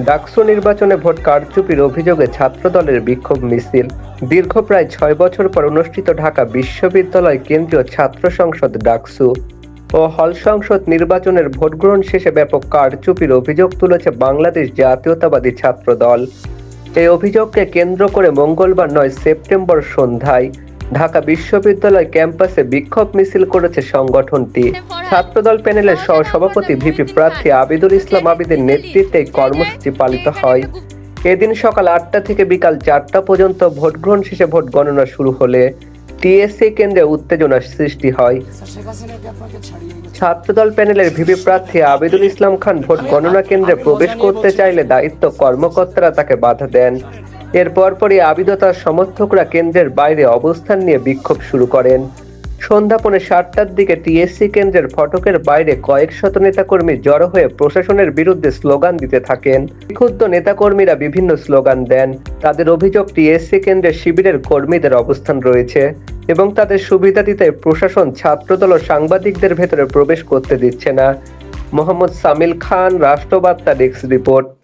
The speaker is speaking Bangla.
ডাকসু নির্বাচনে ভোট কারচুপির অভিযোগে ছাত্রদলের বিক্ষোভ মিছিল। দীর্ঘ প্রায় ছয় বছর পর অনুষ্ঠিত ঢাকা বিশ্ববিদ্যালয় কেন্দ্রীয় ছাত্র সংসদ ডাকসু। ও হল সংসদ নির্বাচনের ভোটগ্রহণ শেষে ব্যাপক কারচুপির অভিযোগ তুলেছে বাংলাদেশ জাতীয়তাবাদী ছাত্র দল এই অভিযোগকে কেন্দ্র করে মঙ্গলবার নয় সেপ্টেম্বর সন্ধ্যায় ঢাকা বিশ্ববিদ্যালয় ক্যাম্পাসে বিক্ষোভ মিছিল করেছে সংগঠনটি। ছাত্রদল প্যানেলের সহ সভাপতি ভিপি প্রার্থী আবিদুল ইসলাম আবিদের নেতৃত্বে কর্মসূচি পালিত হয়। এদিন সকাল আটটা থেকে বিকাল চারটা পর্যন্ত ভোট গ্রহণ শেষে ভোট গণনা শুরু হলে টিএসসি কেন্দ্রে উত্তেজনার সৃষ্টি হয়। ছাত্রদল প্যানেলের ভিপি প্রার্থী আবিদুল ইসলাম খান ভোট গণনা কেন্দ্রে প্রবেশ করতে চাইলে দায়িত্ব কর্মকর্তারা তাকে বাধা দেন। এর পরপরই আবিদতার সমর্থকরা কেন্দ্রের বাইরে অবস্থান নিয়ে বিক্ষোভ শুরু করেন। সন্ধ্যা পৌনে সাতটার দিকে টিএসসি কেন্দ্রের ফটকের বাইরে কয়েক শত নেতাকর্মী জড়ো হয়ে প্রশাসনের বিরুদ্ধে স্লোগান দিতে থাকেন। ক্ষুব্ধ নেতাকর্মীরা বিভিন্ন স্লোগান দেন। তাদের অভিযোগ, টিএসসি কেন্দ্রের শিবিরের কর্মীদের অবস্থান রয়েছে এবং তাদের সুবিধা দিতে প্রশাসন ছাত্রদল ও সাংবাদিকদের ভেতরে প্রবেশ করতে দিচ্ছে না। মোহাম্মদ সামিল খান, রাষ্ট্রবার্তা ডেস্ক রিপোর্ট।